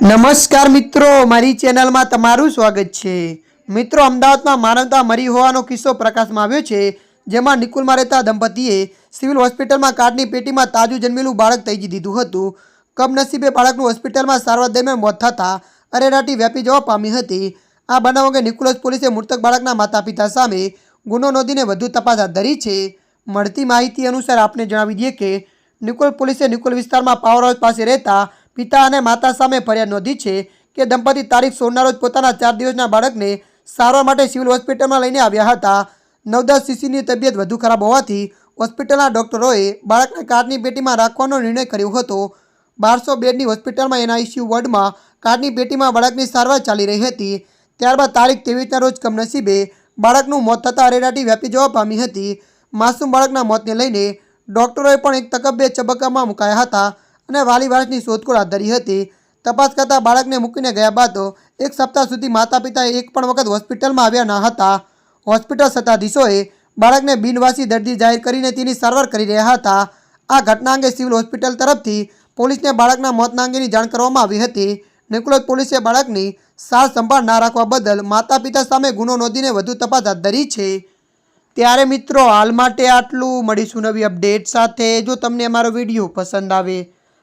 નમસ્કાર મિત્રો, મારી ચેનલમાં તમારું સ્વાગત છે. મિત્રો, અમદાવાદમાં માનવતા મરી હોવાનો કિસ્સો પ્રકાશમાં આવ્યો છે, જેમાં નિકુલમાં રહેતા દંપતીએ સિવિલ હોસ્પિટલમાં કાર્ડની પેટીમાં તાજું જન્મેલું બાળક તૈજી દીધું હતું. કમનસીબે બાળકનું હોસ્પિટલમાં સારવાર દરમિયાન મોત થતાં અરેરાટી વ્યાપી જવા પામી હતી. આ બનાવ અંગે નિકુલસ પોલીસે મૃતક બાળકના માતા પિતા સામે ગુનો નોંધીને વધુ તપાસ હાથ ધરી છે. મળતી માહિતી અનુસાર આપને જણાવી દઈએ કે, નિકોલ પોલીસે નિકોલ વિસ્તારમાં પાવર હાઉસ પાસે રહેતા પિતા અને માતા સામે ફરિયાદ નોંધી છે કે દંપતી તારીખ સોળના રોજ પોતાના ચાર દિવસના બાળકને સારવાર માટે સિવિલ હોસ્પિટલમાં લઈને આવ્યા હતા. નવદસ શિશુની તબિયત વધુ ખરાબ હોવાથી હોસ્પિટલના ડોક્ટરોએ બાળકને કારની પેટીમાં રાખવાનો નિર્ણય કર્યો હતો. બારસો બેડની હોસ્પિટલમાં એના આઈસીયુ વોર્ડમાં કારની પેટીમાં બાળકની સારવાર ચાલી રહી હતી. ત્યારબાદ તારીખ ત્રેવીસના રોજ કમનસીબે બાળકનું મોત થતાં અરેરાટી વ્યાપી જવા પામી હતી. માસૂમ બાળકના મોતને લઈને ડૉક્ટરોએ પણ એક તકબ્બે ચબક્કામાં મુકાયા હતા. અને વાલી વારસની શોધખોળ હાથ ધરી હતી. તપાસ કરતાં બાળકને મૂકીને ગયા બાદ એક સપ્તાહ સુધી માતા પિતાએ એક પણ વખત હોસ્પિટલમાં આવ્યા ન હતા. હોસ્પિટલ સત્તાધીશોએ બાળકને બિનવાસી દર્દી જાહેર કરીને તેની સારવાર કરી રહ્યા હતા. આ ઘટના અંગે સિવિલ હોસ્પિટલ તરફથી પોલીસને બાળકના મોતના અંગેની જાણ કરવામાં આવી હતી. નિકોલસ પોલીસે બાળકની સાર સંભાળ ના રાખવા બદલ માતા પિતા સામે ગુનો નોંધીને વધુ તપાસ હાથ ધરી છે. ત્યારે મિત્રો, હાલ માટે આટલું. મળીશું નવી અપડેટ સાથે. જો તમને અમારો વીડિયો પસંદ આવે